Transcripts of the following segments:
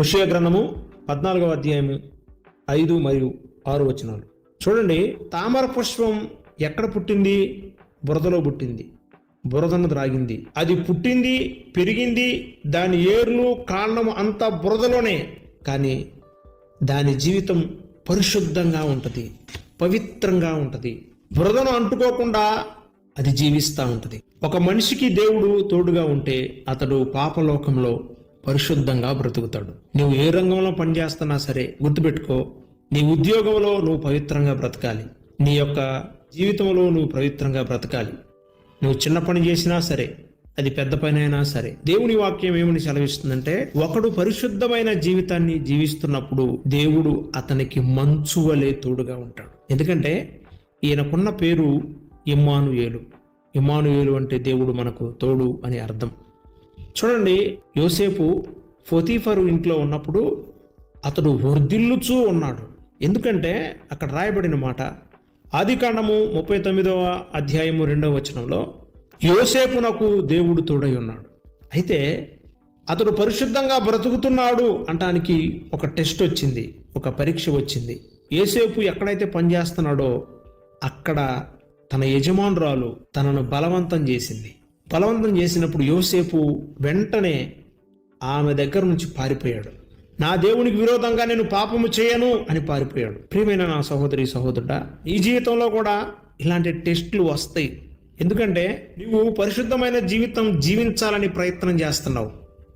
హుషయ గ్రంథము పద్నాలుగవ అధ్యాయము ఐదు మరియు ఆరు వచనాలు. చూడండి తామర పుష్పం ఎక్కడ పుట్టింది? బురదలో పుట్టింది. బురదను త్రాగింది. అది పుట్టింది పెరిగింది దాని ఏర్లు కాండం అంతా బురదలోనే. కానీ దాని జీవితం పరిశుద్ధంగా ఉంటుంది పవిత్రంగా ఉంటుంది. బురదను అంటుకోకుండా అది జీవిస్తూ ఉంటుంది. ఒక మనిషికి దేవుడు తోడుగా ఉంటే అతడు పాపలోకంలో పరిశుద్ధంగా బ్రతుకుతాడు. నువ్వు ఏ రంగంలో పనిచేస్తున్నా సరే గుర్తుపెట్టుకో నీ ఉద్యోగంలో నువ్వు పవిత్రంగా బ్రతకాలి. నీ యొక్క జీవితంలో నువ్వు పవిత్రంగా బ్రతకాలి. నువ్వు చిన్న పని చేసినా సరే అది పెద్ద పని అయినా సరే దేవుని వాక్యం ఏమని సెలవిస్తుందంటే ఒకడు పరిశుద్ధమైన జీవితాన్ని జీవిస్తున్నప్పుడు దేవుడు అతనికి మంచు వలె తోడుగా ఉంటాడు. ఎందుకంటే ఈయనకున్న పేరు ఇమ్మానుయేలు. ఇమ్మానుయేలు అంటే దేవుడు మనకు తోడు అని అర్థం. చూడండి యోసేపు ఫోతీఫరు ఇంట్లో ఉన్నప్పుడు అతడు వర్ధిల్లుచూ ఉన్నాడు. ఎందుకంటే అక్కడ రాయబడిన మాట ఆదికాండము ముప్పై తొమ్మిదవ అధ్యాయము రెండవ వచనంలో యోసేపు నాకు దేవుడు తోడై ఉన్నాడు. అయితే అతడు పరిశుద్ధంగా బ్రతుకుతున్నాడు అంటానికి ఒక టెస్ట్ వచ్చింది ఒక పరీక్ష వచ్చింది. యోసేపు ఎక్కడైతే పనిచేస్తున్నాడో అక్కడ తన యజమానురాలు తనను బలవంతం చేసింది. బలవంతం చేసినప్పుడు యోసేపు వెంటనే ఆమె దగ్గర నుంచి పారిపోయాడు. నా దేవునికి విరోధంగా నేను పాపము చేయను అని పారిపోయాడు. ప్రియమైన నా సహోదరి సహోదరుడా ఈ జీవితంలో కూడా ఇలాంటి టెస్టులు వస్తాయి. ఎందుకంటే నువ్వు పరిశుద్ధమైన జీవితం జీవించాలని ప్రయత్నం చేస్తున్నావు.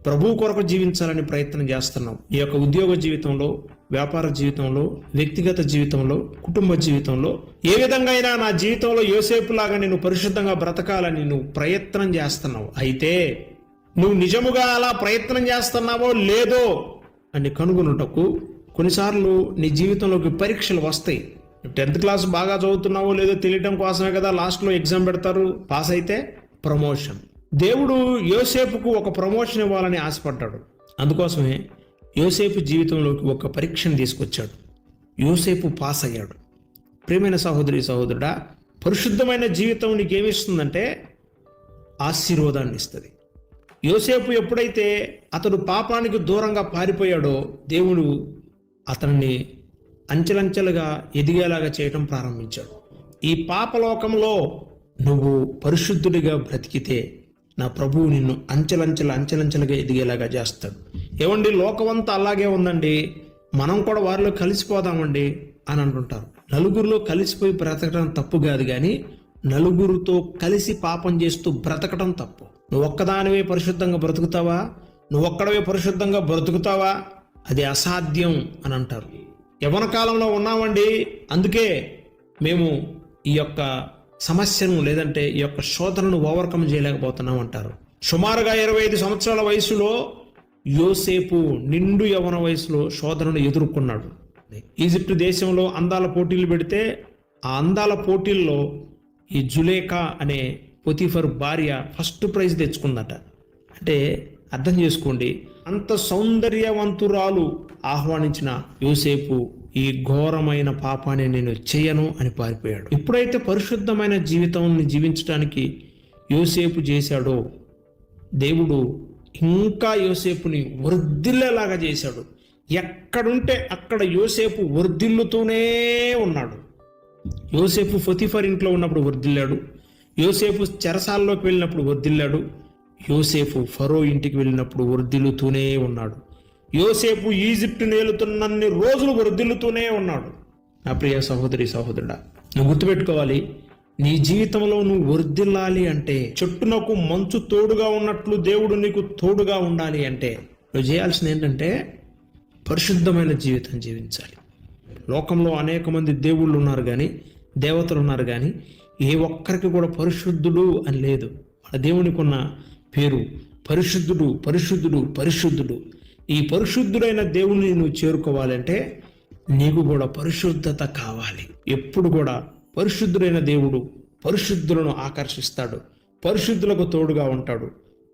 ప్రభు కొరకు జీవించాలని ప్రయత్నం చేస్తున్నావు. ఈ యొక్క ఉద్యోగ జీవితంలో వ్యాపార జీవితంలో వ్యక్తిగత జీవితంలో కుటుంబ జీవితంలో ఏ విధంగా అయినా నా జీవితంలో యోసేపులాగా నేను పరిశుద్ధంగా బ్రతకాలని నువ్వు ప్రయత్నం చేస్తున్నావు. అయితే నువ్వు నిజముగా అలా ప్రయత్నం చేస్తున్నావో లేదో అని కనుగొనుటకు కొన్నిసార్లు నీ జీవితంలోకి పరీక్షలు వస్తాయి. టెన్త్ క్లాస్ బాగా చదువుతున్నావో లేదో తెలియటం కోసమే కదా లాస్ట్లో ఎగ్జామ్ పెడతారు. పాస్ అయితే ప్రమోషన్. దేవుడు యోసేపుకు ఒక ప్రమోషన్ ఇవ్వాలని ఆశపడ్డాడు. అందుకోసమే యోసేపు జీవితంలోకి ఒక పరీక్షను తీసుకొచ్చాడు. యోసేపు పాస్ అయ్యాడు. ప్రేమైన సహోదరి సహోదరుడా పరిశుద్ధమైన జీవితం నీకేమిస్తుందంటే ఆశీర్వాదాన్ని ఇస్తుంది. యోసేపు ఎప్పుడైతే అతడు పాపానికి దూరంగా పారిపోయాడో దేవుడు అతన్ని అంచెలంచెలుగా ఎదిగేలాగా చేయటం ప్రారంభించాడు. ఈ పాపలోకంలో నువ్వు పరిశుద్ధుడిగా బ్రతికితే నా ప్రభువు నిన్ను అంచెలంచెల అంచెలంచెలుగా ఎదిగేలాగా చేస్తాడు. ఏమండి లోకమంతా అలాగే ఉందండి మనం కూడా వారిలో కలిసిపోదామండి అని అంటుంటారు. నలుగురిలో కలిసిపోయి బ్రతకడం తప్పు కాదు కానీ నలుగురితో కలిసి పాపం చేస్తూ బ్రతకడం తప్పు. నువ్వు ఒక్కదానివే పరిశుద్ధంగా బ్రతుకుతావా? నువ్వు ఒక్కడవే పరిశుద్ధంగా బ్రతుకుతావా? అది అసాధ్యం అని అంటారు. యవన కాలంలో ఉన్నామండి అందుకే మేము ఈ యొక్క సమస్యను లేదంటే ఈ యొక్క శోధనను ఓవర్కమ్ చేయలేకపోతున్నాం అంటారు. సుమారుగా ఇరవై ఐదు సంవత్సరాల వయసులో యోసేపు నిండు యవన వయసులో శోధనను ఎదుర్కొన్నాడు. ఈజిప్ట్ దేశంలో అందాల పోటీలు పెడితే ఆ అందాల పోటీల్లో ఈ జులేఖా అనే పొతిఫర్ భార్య ఫస్ట్ ప్రైజ్ తెచ్చుకుందట. అంటే అర్థం చేసుకోండి అంత సౌందర్యవంతురాలు ఆహ్వానించిన యోసేపు ఈ ఘోరమైన పాపాన్ని నేను చేయను అని పారిపోయాడు. ఎప్పుడైతే పరిశుద్ధమైన జీవితాన్ని జీవించడానికి యోసేపు చేశాడో దేవుడు ఇంకా యోసేపుని వర్ధిల్లేలాగా చేశాడు. ఎక్కడుంటే అక్కడ యోసేపు వర్ధిల్లుతూనే ఉన్నాడు. యోసేపు ఫతిఫర్ ఇంట్లో ఉన్నప్పుడు వర్ధిల్లాడు యోసేపు చెరసాల్లోకి వెళ్ళినప్పుడు వర్ధిల్లాడు యోసేపు ఫరో ఇంటికి వెళ్ళినప్పుడు వర్ధిల్లుతూనే ఉన్నాడు. యోసేపు ఈజిప్ట్ నేలుతున్నన్ని రోజులు వర్ధిల్లుతూనే ఉన్నాడు. నా ప్రియ సహోదరి సహోదరుడా నువ్వు గుర్తుపెట్టుకోవాలి నీ జీవితంలో నువ్వు వర్ధిల్లాలి అంటే చెట్టునకు మంచు తోడుగా ఉన్నట్లు దేవుడు నీకు తోడుగా ఉండాలి అంటే నువ్వు చేయాల్సింది ఏంటంటే పరిశుద్ధమైన జీవితం జీవించాలి. లోకంలో అనేక మంది దేవుళ్ళు ఉన్నారు కానీ దేవతలు ఉన్నారు కానీ ఏ ఒక్కరికి కూడా పరిశుద్ధుడు అని లేదు. మన దేవునికి ఉన్న పేరు పరిశుద్ధుడు పరిశుద్ధుడు పరిశుద్ధుడు. ఈ పరిశుద్ధుడైన దేవుని నువ్వు చేరుకోవాలంటే నీకు కూడా పరిశుద్ధత కావాలి. ఎప్పుడు కూడా పరిశుద్ధుడైన దేవుడు పరిశుద్ధులను ఆకర్షిస్తాడు పరిశుద్ధులకు తోడుగా ఉంటాడు.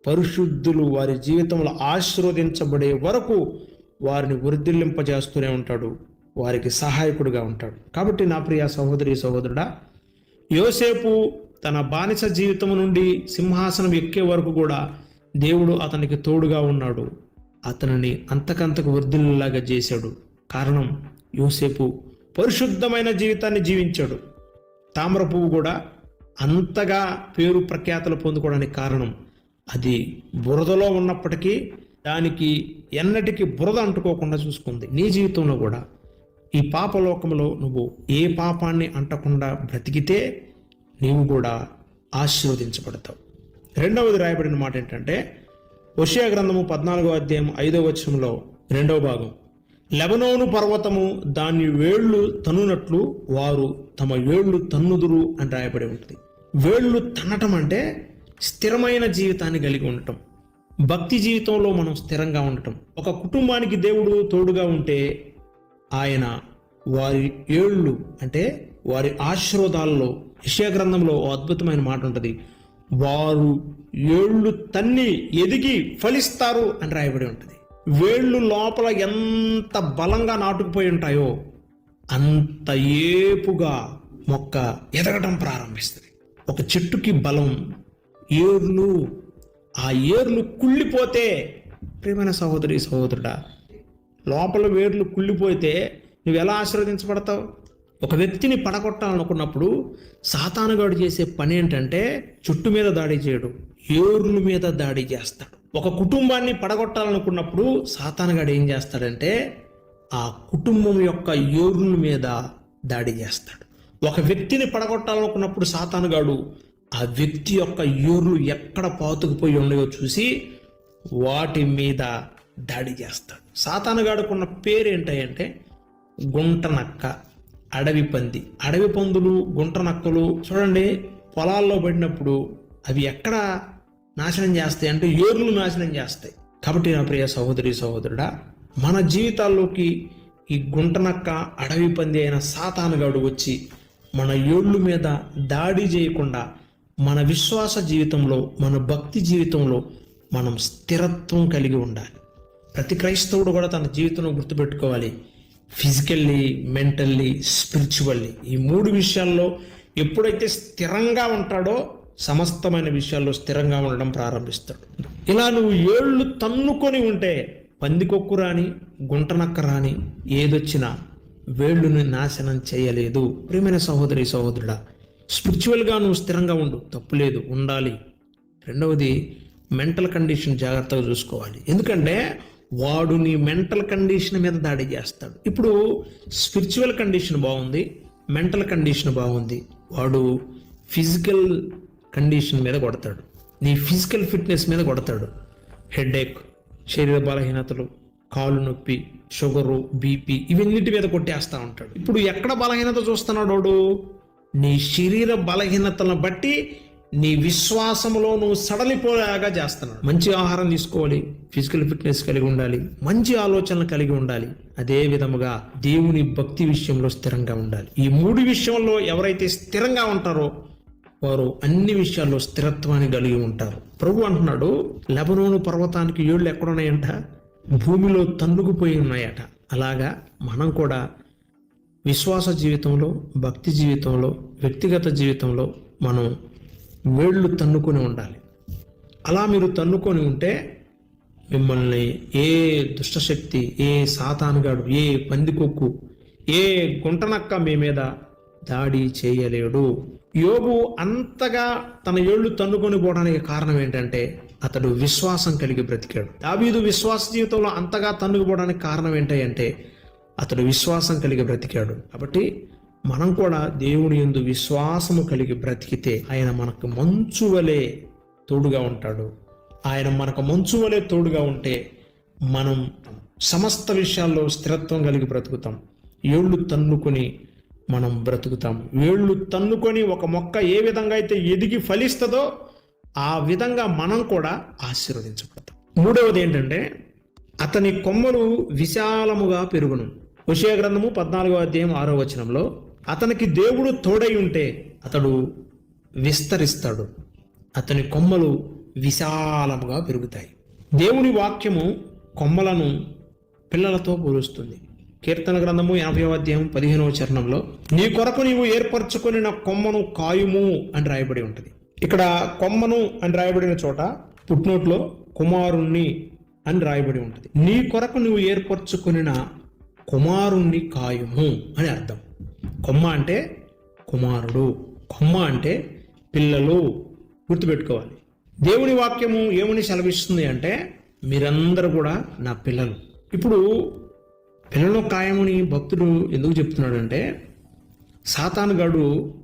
పరిశుద్ధులు వారి జీవితంలో ఆశీర్వదించబడే వరకు వారిని వృద్ధిల్లింపజేస్తూనే ఉంటాడు వారికి సహాయకుడిగా ఉంటాడు. కాబట్టి నా ప్రియ సహోదరి సహోదరుడా యోసేపు తన బానిస జీవితం నుండి సింహాసనం ఎక్కే వరకు కూడా దేవుడు అతనికి తోడుగా ఉన్నాడు. అతనిని అంతకంతకు వర్ధిల్లాగా చేశాడు. కారణం యోసేపు పరిశుద్ధమైన జీవితాన్ని జీవించాడు. తామర పువ్వు కూడా అంతగా పేరు ప్రఖ్యాతలు పొందుకోవడానికి కారణం అది బురదలో ఉన్నప్పటికీ దానికి ఎన్నటికీ బురద అంటుకోకుండా చూసుకుంది. నీ జీవితంలో కూడా ఈ పాపలోకంలో నువ్వు ఏ పాపాన్ని అంటకుండా బ్రతికితే నీవు కూడా ఆశీర్వదించబడతావు. రెండవది రాయబడిన మాట ఏంటంటే ఒషియా గ్రంథము పద్నాలుగో అధ్యాయం ఐదవ వచనంలో రెండవ భాగం లెబనోను పర్వతము దాని వేళ్ళు తన్నునట్లు వారు తమ ఏళ్ళు తన్నుదురు అని రాయబడి ఉంటుంది. వేళ్ళు తన్నటం అంటే స్థిరమైన జీవితాన్ని కలిగి ఉండటం. భక్తి జీవితంలో మనం స్థిరంగా ఉండటం. ఒక కుటుంబానికి దేవుడు తోడుగా ఉంటే ఆయన వారి ఏళ్ళు అంటే వారి ఆశీర్వాదాల్లో గ్రంథంలో ఓ అద్భుతమైన మాట ఉంటుంది. వారు ఏళ్ళు తన్ని ఎదిగి ఫలిస్తారు అని రాయబడి ఉంటుంది. వేళ్ళు లోపల ఎంత బలంగా నాటుకుపోయి ఉంటాయో అంత ఏపుగా మొక్క ఎదగడం ప్రారంభిస్తుంది. ఒక చెట్టుకి బలం ఏర్లు ఆ ఏర్లు కుళ్ళిపోతే ప్రియమైన సహోదరి సహోదరుడా లోపల వేర్లు కుళ్ళిపోతే నువ్వు ఎలా ఆశీర్వదించబడతావు? ఒక వ్యక్తిని పడగొట్టాలనుకున్నప్పుడు సాతానుగాడు చేసే పని ఏంటంటే చుట్టు మీద దాడి చేయడు ఏర్లు మీద దాడి చేస్తాడు. ఒక కుటుంబాన్ని పడగొట్టాలనుకున్నప్పుడు సాతానగాడు ఏం చేస్తాడంటే ఆ కుటుంబం యొక్క యోరుల మీద దాడి చేస్తాడు. ఒక వ్యక్తిని పడగొట్టాలనుకున్నప్పుడు సాతానుగాడు ఆ వ్యక్తి యొక్క ఏర్లు ఎక్కడ పాతుకుపోయి ఉన్నాయో చూసి వాటి మీద దాడి చేస్తాడు. సాతానుగాడుకున్న పేరు ఏంటంటే గుంటనక్క అడవి పంది. అడవి పందులు గుంటనక్కలు చూడండి పొలాల్లో పడినప్పుడు అవి ఎక్కడ నాశనం చేస్తాయి అంటే ఏర్లు నాశనం చేస్తాయి. కాబట్టి నా ప్రియ సహోదరి సహోదరుడా మన జీవితాల్లోకి ఈ గుంటనక్క అడవి పంది అయిన సాతానుగాడు వచ్చి మన ఏళ్ళు మీద దాడి చేయకుండా మన విశ్వాస జీవితంలో మన భక్తి జీవితంలో మనం స్థిరత్వం కలిగి ఉండాలి. ప్రతి క్రైస్తవుడు కూడా తన జీవితంలో గుర్తుపెట్టుకోవాలి. ఫిజికల్లీ మెంటల్లీ స్పిరిచువల్లీ ఈ మూడు విషయాల్లో ఎప్పుడైతే స్థిరంగా ఉంటాడో సమస్తమైన విషయాల్లో స్థిరంగా ఉండడం ప్రారంభిస్తాడు. ఇలా నువ్వు ఏళ్ళు తన్నుకొని ఉంటే పందికొక్కు రాని గుంటనక్క రాని ఏదొచ్చినా వేళ్ళుని నాశనం చేయలేదు. ప్రియమైన సహోదరి సహోదరుడా స్పిరిచువల్గా నువ్వు స్థిరంగా ఉండు. తప్పులేదు ఉండాలి. రెండవది మెంటల్ కండిషన్ జాగ్రత్తగా చూసుకోవాలి. ఎందుకంటే వాడు నీ మెంటల్ కండిషన్ మీద దాడి చేస్తాడు. ఇప్పుడు స్పిరిచువల్ కండిషన్ బాగుంది మెంటల్ కండిషన్ బాగుంది. వాడు ఫిజికల్ కండిషన్ మీద కొడతాడు. నీ ఫిజికల్ ఫిట్నెస్ మీద కొడతాడు. హెడేక్ శరీర బలహీనతలు కాలు నొప్పి షుగరు బీపీ ఇవన్నిటి మీద కొట్టేస్తా ఉంటాడు. ఇప్పుడు ఎక్కడ బలహీనత చూస్తున్నాడు వాడు? నీ శరీర బలహీనతలను బట్టి నీ విశ్వాసంలో నువ్వు సడలిపోయేలాగా చేస్తున్నాడు. మంచి ఆహారం తీసుకోవాలి ఫిజికల్ ఫిట్నెస్ కలిగి ఉండాలి మంచి ఆలోచనలు కలిగి ఉండాలి. అదే విధముగా దేవుని భక్తి విషయంలో స్థిరంగా ఉండాలి. ఈ మూడు విషయంలో ఎవరైతే స్థిరంగా ఉంటారో వారు అన్ని విషయాల్లో స్థిరత్వాన్ని కలిగి ఉంటారు. ప్రభు అంటున్నాడు లెబనోను పర్వతానికి ఏళ్ళు ఎక్కడున్నాయంట? భూమిలో తన్నుకుపోయి ఉన్నాయట. అలాగా మనం కూడా విశ్వాస జీవితంలో భక్తి జీవితంలో వ్యక్తిగత జీవితంలో మనం వేళ్ళు తన్నుకొని ఉండాలి. అలా మీరు తన్నుకొని ఉంటే మిమ్మల్ని ఏ దుష్టశక్తి ఏ సాతానుగాడు ఏ పందికొక్కు ఏ గుంటనక్క మీ మీద దాడి చేయలేడు. యోగు అంతగా తన ఏళ్ళు తన్నుకొని పోవడానికి కారణం ఏంటంటే అతడు విశ్వాసం కలిగి బ్రతికాడు. దావీదు విశ్వాస జీవితంలో అంతగా తన్నుకుపోవడానికి కారణం ఏంటంటే అతడు విశ్వాసం కలిగి బ్రతికాడు. కాబట్టి మనం కూడా దేవుని యందు విశ్వాసము కలిగి బ్రతికితే ఆయన మనకు మంచు వలె తోడుగా ఉంటాడు. ఆయన మనకు మంచు వలె తోడుగా ఉంటే మనం సమస్త విషయాల్లో స్థిరత్వం కలిగి బ్రతుకుతాం. ఏళ్ళు తన్నుకొని మనం బ్రతుకుతాం. వేళ్ళు తన్నుకొని ఒక మొక్క ఏ విధంగా అయితే ఎదిగి ఫలిస్తుందో ఆ విధంగా మనం కూడా ఆశీర్వదించబడతాం. మూడవది ఏంటంటే అతని కొమ్మలు విశాలముగా పెరుగును. విషయ గ్రంథము పద్నాలుగో అధ్యాయం ఆరో వచనంలో అతనికి దేవుడు తోడై ఉంటే అతడు విస్తరిస్తాడు. అతని కొమ్మలు విశాలముగా పెరుగుతాయి. దేవుని వాక్యము కొమ్మలను పిల్లలతో పోలుస్తుంది. కీర్తన గ్రంథము యాభై అధ్యాయం పదిహేనవ చరణంలో నీ కొరకు నీవు ఏర్పరచుకొని నా కొమ్మను కాయుము అని రాయబడి ఉంటుంది. ఇక్కడ కొమ్మను అని రాయబడిన చోట పుట్నోట్లో కుమారుణ్ణి అని రాయబడి ఉంటుంది. నీ కొరకు నువ్వు ఏర్పరచుకున్న కుమారుణ్ణి కాయుము అని అర్థం. కొమ్మ అంటే కుమారుడు కొమ్మ అంటే పిల్లలు గుర్తుపెట్టుకోవాలి. దేవుని వాక్యము ఏమని సెలవిస్తుంది అంటే మీరందరూ కూడా నా పిల్లలు ఇప్పుడు పిల్లలు ఖాయమని భక్తుడు ఎందుకు చెప్తున్నాడంటే సాతానుగాడు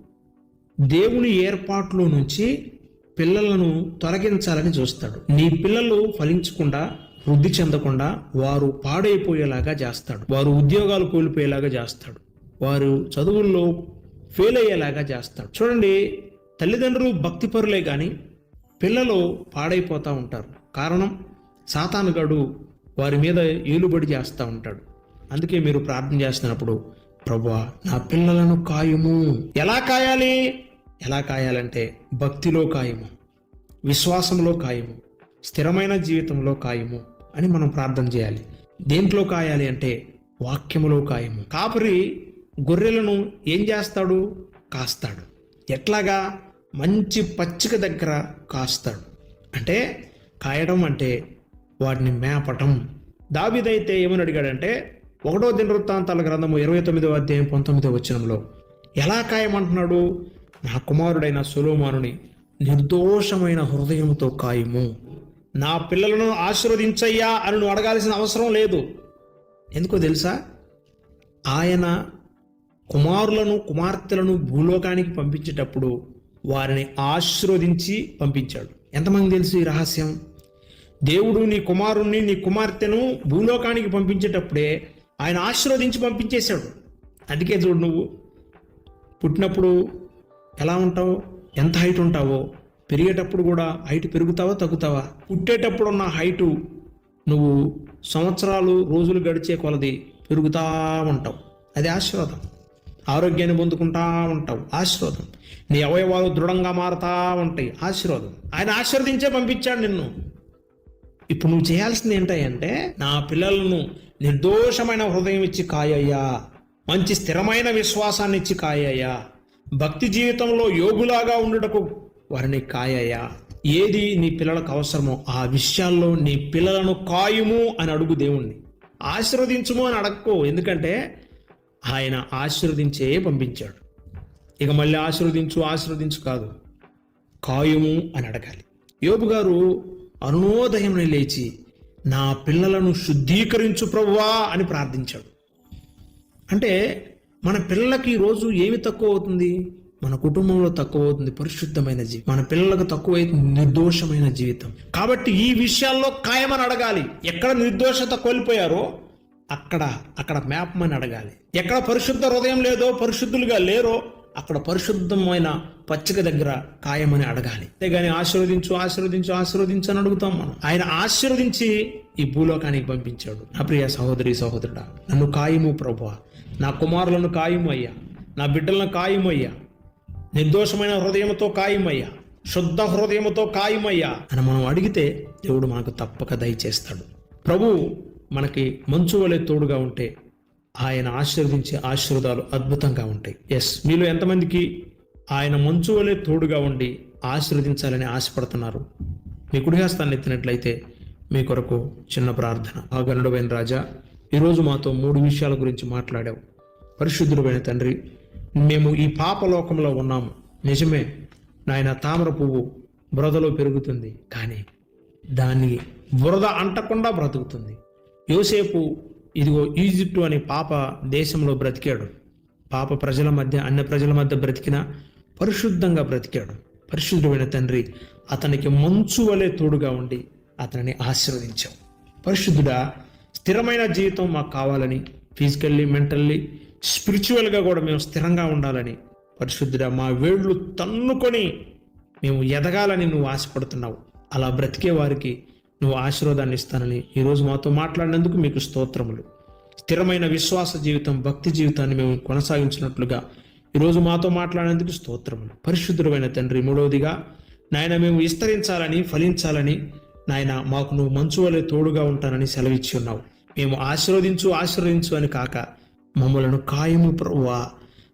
దేవుని ఏర్పాట్లో నుంచి పిల్లలను తొలగించాలని చూస్తాడు. నీ పిల్లలు ఫలించకుండా వృద్ధి చెందకుండా వారు పాడైపోయేలాగా చేస్తాడు. వారు ఉద్యోగాలు కోల్పోయేలాగా చేస్తాడు. వారు చదువుల్లో ఫెయిల్ అయ్యేలాగా చేస్తాడు. చూడండి తల్లిదండ్రులు భక్తిపరులే కానీ పిల్లలు పాడైపోతూ ఉంటారు. కారణం సాతానుగాడు వారి మీద ఏలుబడి చేస్తూ ఉంటాడు. అందుకే మీరు ప్రార్థన చేస్తున్నప్పుడు ప్రభా నా పిల్లలను కాయము. ఎలా కాయాలి? ఎలా కాయాలంటే భక్తిలో కాయము విశ్వాసంలో కాయము స్థిరమైన జీవితంలో కాయము అని మనం ప్రార్థన చేయాలి. దేంట్లో కాయాలి అంటే వాక్యములో కాయము. కాపరి గొర్రెలను ఏం చేస్తాడు? కాస్తాడు. ఎట్లాగా? మంచి పచ్చిక దగ్గర కాస్తాడు. అంటే కాయడం అంటే వాటిని మేపటం. దావిదైతే ఏమని అడిగాడంటే ఒకటో దినవృత్తాంతాల గ్రంథము ఇరవై తొమ్మిదవ అధ్యాయం పంతొమ్మిదవ వచనంలో ఎలా ఖాయమంటున్నాడు నా కుమారుడైన సులోమానుని నిర్దోషమైన హృదయంతో కాయము. నా పిల్లలను ఆశీర్వదించయ్యా అని నువ్వు అడగాల్సిన అవసరం లేదు. ఎందుకో తెలుసా? ఆయన కుమారులను కుమార్తెలను భూలోకానికి పంపించేటప్పుడు వారిని ఆశీర్వదించి పంపించాడు. ఎంతమంది తెలుసు ఈ రహస్యం? దేవుడు నీ కుమారుణ్ణి నీ కుమార్తెను భూలోకానికి పంపించేటప్పుడే ఆయన ఆశీర్వదించి పంపించేశాడు. అందుకే చూడు నువ్వు పుట్టినప్పుడు ఎలా ఉంటావు? ఎంత హైట్ ఉంటావో? పెరిగేటప్పుడు కూడా హైట్ పెరుగుతావా తగ్గుతావా? పుట్టేటప్పుడు ఉన్న హైటు నువ్వు సంవత్సరాలు రోజులు గడిచే కొలది పెరుగుతా ఉంటావు. అది ఆశీర్వాదం. ఆరోగ్యాన్ని పొందుకుంటా ఉంటావు. ఆశీర్వాదం. నీ అవయవాలు దృఢంగా మారుతా ఉంటాయి. ఆశీర్వాదం. ఆయన ఆశీర్వదించే పంపించాడు నిన్ను. ఇప్పుడు నువ్వు చేయాల్సింది ఏంటంటే నా పిల్లలను నిర్దోషమైన హృదయం ఇచ్చి కాయయ్యా. మంచి స్థిరమైన విశ్వాసాన్ని ఇచ్చి కాయయ్యా. భక్తి జీవితంలో యోగులాగా ఉండుటకు వారిని కాయయ్యా. ఏది నీ పిల్లలకు అవసరమో ఆ విషయాల్లో నీ పిల్లలను కాయుము అని అడుగు దేవుణ్ణి. ఆశీర్వదించుము అని అడక్కో ఎందుకంటే ఆయన ఆశీర్వదించే పంపించాడు. ఇక మళ్ళీ ఆశీర్వదించు ఆశీర్వదించు కాదు. కాయుము అని అడగాలి. యోబు గారు అరుణోదయం లేచి నా పిల్లలను శుద్ధీకరించు ప్రభువా అని ప్రార్థించాడు. అంటే మన పిల్లలకి ఈరోజు ఏమి తక్కువ అవుతుంది? మన కుటుంబంలో తక్కువ అవుతుంది పరిశుద్ధమైన జీవితం మన పిల్లలకు తక్కువ అవుతుంది నిర్దోషమైన జీవితం. కాబట్టి ఈ విషయాల్లో ఖాయమని అడగాలి. ఎక్కడ నిర్దోషత కోల్పోయారో అక్కడ అక్కడ మేపమని అడగాలి. ఎక్కడ పరిశుద్ధ హృదయం లేదో పరిశుద్ధులుగా లేరో అక్కడ పరిశుద్ధమైన పచ్చిక దగ్గర ఖాయమని అడగాలి. అంతేగాని ఆశీర్వదించు ఆశీర్వదించు ఆశీర్వదించు అని అడుగుతాం మనం. ఆయన ఆశీర్వదించి ఈ భూలోకానికి పంపించాడు. నా ప్రియ సహోదరి సహోదరుడా నన్ను కాయము ప్రభు నా కుమారులను కాయము అయ్యా నా బిడ్డలను కాయము అయ్యా నిర్దోషమైన హృదయంతో కాయమయ్యా శుద్ధ హృదయముతో కాయమయ్యా అని మనం అడిగితే దేవుడు మనకు తప్పక దయచేస్తాడు. ప్రభు మనకి మంచు వలె తోడుగా ఉంటే ఆయన ఆశీర్వదించే ఆశీర్వాదాలు అద్భుతంగా ఉంటాయి. ఎస్ మీలో ఎంతమందికి ఆయన మంచు వలె తోడుగా ఉండి ఆశీర్వదించాలని ఆశపడుతున్నారు? మీ కుడిహస్తాన్ని ఎత్తినట్లయితే మీ కొరకు చిన్న ప్రార్థన. ఆ గనుడమైన రాజా ఈరోజు మాతో మూడు విషయాల గురించి మాట్లాడావు. పరిశుద్ధుడైన తండ్రి మేము ఈ పాపలోకంలో ఉన్నాము. నిజమే నాయన తామర పువ్వు బురదలో పెరుగుతుంది కానీ దాన్ని బురద అంటకుండా బ్రతుకుతుంది. యోసేపు ఇదిగో ఈజిప్టు అనే పాప దేశంలో బ్రతికాడు. పాప ప్రజల మధ్య అన్య ప్రజల మధ్య బ్రతికిన పరిశుద్ధంగా బ్రతికాడు. పరిశుద్ధమైన తండ్రి అతనికి మంచు వలె తోడుగా ఉండి అతనిని ఆశీర్వదించావు పరిశుద్ధుడా స్థిరమైన జీవితం మాకు కావాలని ఫిజికల్లీ మెంటల్లీ స్పిరిచువల్గా కూడా మేము స్థిరంగా ఉండాలని పరిశుద్ధుడా మా వేళ్ళు తన్నుకొని మేము ఎదగాలని నువ్వు ఆశపడుతున్నావు. అలా బ్రతికే వారికి నువ్వు ఆశీర్వాదాన్ని ఇస్తానని ఈరోజు మాతో మాట్లాడినందుకు మీకు స్తోత్రములు. స్థిరమైన విశ్వాస జీవితం భక్తి జీవితాన్ని మేము కొనసాగించినట్లుగా ఈరోజు మాతో మాట్లాడినందుకు స్తోత్రములు. పరిశుద్ధుడమైన తండ్రి మూడవదిగా నాయన మేము విస్తరించాలని ఫలించాలని నాయన మాకు నువ్వు మంచు వలె తోడుగా ఉంటానని సెలవిచ్చి ఉన్నావు. మేము ఆశీర్వదించు ఆశీర్వదించు అని కాక మమ్మలను కాయము ప్రభువా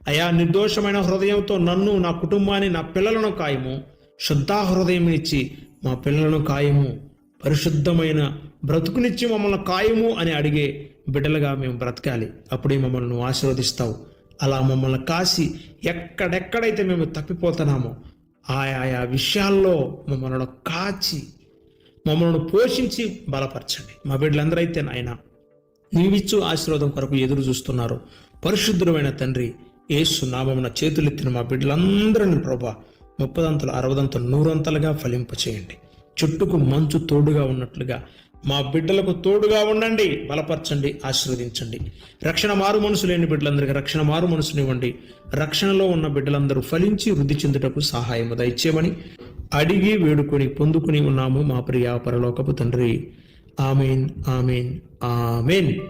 అయా నిర్దోషమైన హృదయంతో నన్ను నా కుటుంబాన్ని నా పిల్లలను కాయము. శుద్ధా హృదయం ఇచ్చి మా పిల్లలను కాయము. పరిశుద్ధమైన బ్రతుకునిచ్చి మమ్మల్ని కాయము అని అడిగే బిడ్డలుగా మేము బ్రతకాలి. అప్పుడే మమ్మల్ని నువ్వు ఆశీర్వదిస్తావు. అలా మమ్మల్ని కాసి ఎక్కడెక్కడైతే మేము తప్పిపోతున్నామో ఆయా ఆయా విషయాల్లో మమ్మల్ని కాచి మమ్మల్ని పోషించి బలపరచండి. మా బిడ్డలందరైతే నాయన నీవిచ్చు ఆశీర్వాదం కొరకు ఎదురు చూస్తున్నారు. పరిశుద్ధమైన తండ్రి ఏసు నామమున చేతులెత్తిన మా బిడ్డలందరిని ప్రభా ముప్పదంతలు అరవదంతలు నూరంతలుగా ఫలింపచేయండి. చుట్టుకు మంచు తోడుగా ఉన్నట్లుగా. మా బిడ్డలకు తోడుగా ఉండండి బలపరచండి ఆశీర్వదించండి. రక్షణ మారు మనసు లేని బిడ్డలందరికీ రక్షణ మారు మనసునివ్వండి రక్షణలో ఉన్న బిడ్డలందరూ ఫలించి వృద్ధి చెందుటకు సహాయము దయచేయమని అడిగి వేడుకొని పొందుకుని ఉన్నాము మా ప్రియ పరలోకపు తండ్రి. Amen amen amen.